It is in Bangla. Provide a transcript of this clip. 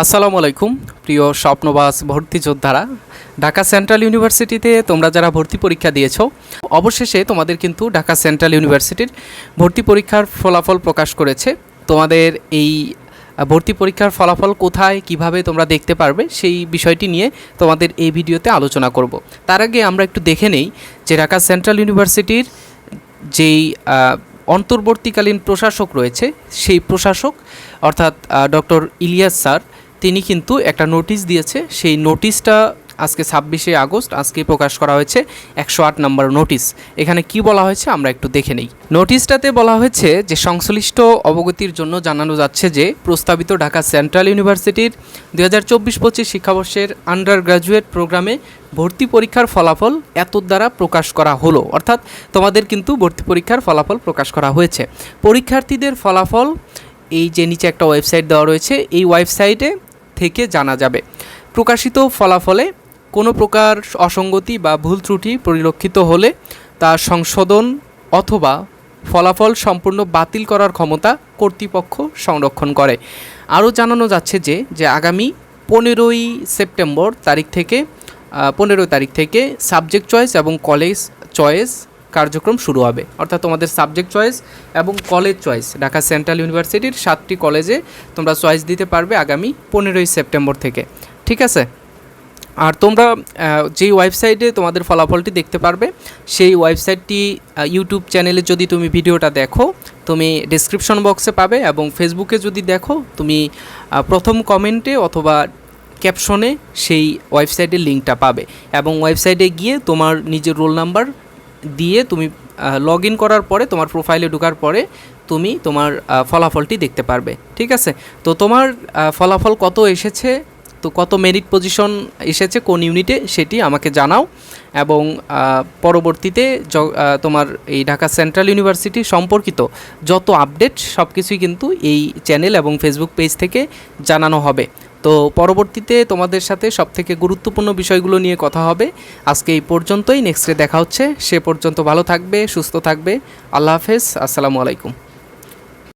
আসসালামু আলাইকুম। প্রিয় স্বপ্নবাস ভর্তি যোদ্ধারা, ঢাকা সেন্ট্রাল ইউনিভার্সিটিতে তোমরা যারা ভর্তি পরীক্ষা দিয়েছ, অবশেষে তোমাদের কিন্তু ঢাকা সেন্ট্রাল ইউনিভার্সিটির ভর্তি পরীক্ষার ফলাফল প্রকাশ করেছে। তোমাদের এই ভর্তি পরীক্ষার ফলাফল কোথায়, কীভাবে তোমরা দেখতে পারবে, সেই বিষয়টি নিয়ে তোমাদের এই ভিডিওতে আলোচনা করব। তার আগে আমরা একটু দেখে নেই যে ঢাকা সেন্ট্রাল ইউনিভার্সিটির যেই অন্তর্বর্তীকালীন প্রশাসক রয়েছে, সেই প্রশাসক, অর্থাৎ ডক্টর ইলিয়াস স্যার তিনি কিন্তু একটা নোটিশ দিয়েছে। সেই নোটিশটা আজকে ছাব্বিশে আগস্ট আজকে প্রকাশ করা হয়েছে একশো আট নম্বর নোটিশ। এখানে কি বলা হয়েছে আমরা একটু দেখে নেই। নোটিশটাতে বলা হয়েছে যে, সংশ্লিষ্ট অবগতির জন্য জানানো যাচ্ছে যে, প্রস্তাবিত ঢাকা সেন্ট্রাল ইউনিভার্সিটির দুই হাজার চব্বিশ পঁচিশ শিক্ষাবর্ষের আন্ডার গ্রাজুয়েট প্রোগ্রামে ভর্তি পরীক্ষার ফলাফল এত দ্বারা প্রকাশ করা হলো। অর্থাৎ তোমাদের কিন্তু ভর্তি পরীক্ষার ফলাফল প্রকাশ করা হয়েছে। পরীক্ষার্থীদের ফলাফল, এই যে নিচে একটা ওয়েবসাইট দেওয়া রয়েছে, এই ওয়েবসাইটে থেকে জানা যাবে। প্রকাশিত ফলাফলে কোনো প্রকার অসঙ্গতি বা ভুল ত্রুটি পরিলক্ষিত হলে তা সংশোধন অথবা ফলাফল সম্পূর্ণ বাতিল করার ক্ষমতা কর্তৃপক্ষ সংরক্ষণ করে। আরও জানানো যাচ্ছে যে যে আগামী পনেরোই সেপ্টেম্বর তারিখ থেকে পনেরো তারিখ থেকে সাবজেক্ট চয়েস এবং কলেজ চয়েস কার্যক্রম শুরু হবে। অর্থাৎ তোমাদের সাবজেক্ট চয়েস এবং কলেজ চয়েস ঢাকা সেন্ট্রাল ইউনিভার্সিটির সাতটি কলেজে তোমরা চয়েস দিতে পারবে আগামী পনেরোই সেপ্টেম্বর থেকে। ঠিক আছে? আর তোমরা যেই ওয়েবসাইটে তোমাদের ফলাফলটি দেখতে পারবে, সেই ওয়েবসাইটটি ইউটিউব চ্যানেলে যদি তুমি ভিডিওটা দেখো, তুমি ডিসক্রিপশন বক্সে পাবে এবং ফেসবুকে যদি দেখো, তুমি প্রথম কমেন্টে অথবা ক্যাপশনে সেই ওয়েবসাইটের লিঙ্কটা পাবে। এবং ওয়েবসাইটে গিয়ে তোমার নিজের রোল নাম্বার দিয়ে তুমি লগ ইন করার পরে, তোমার প্রোফাইলে ঢোকার পরে তুমি তোমার ফলাফলটি দেখতে পারবে, ঠিক আছে? তো তোমার ফলাফল কত এসেছে, তো কত মেরিট পজিশন এসেছে, কোন ইউনিটে সেটি আমাকে জানাও। এবং পরবর্তীতে তোমার এই ঢাকা সেন্ট্রাল ইউনিভার্সিটি সম্পর্কিত যত আপডেট সব কিছুই কিন্তু এই চ্যানেল এবং ফেসবুক পেজ থেকে জানানো হবে। তো পরবর্তীতে তোমাদের সাথে সবথেকে গুরুত্বপূর্ণ বিষয়গুলো নিয়ে কথা হবে। আজকে এই পর্যন্তই নেক্সটে দেখা হচ্ছে। সে পর্যন্ত ভালো থাকবে, সুস্থ থাকবে। আল্লাহ হাফেজ, আসসালামু আলাইকুম।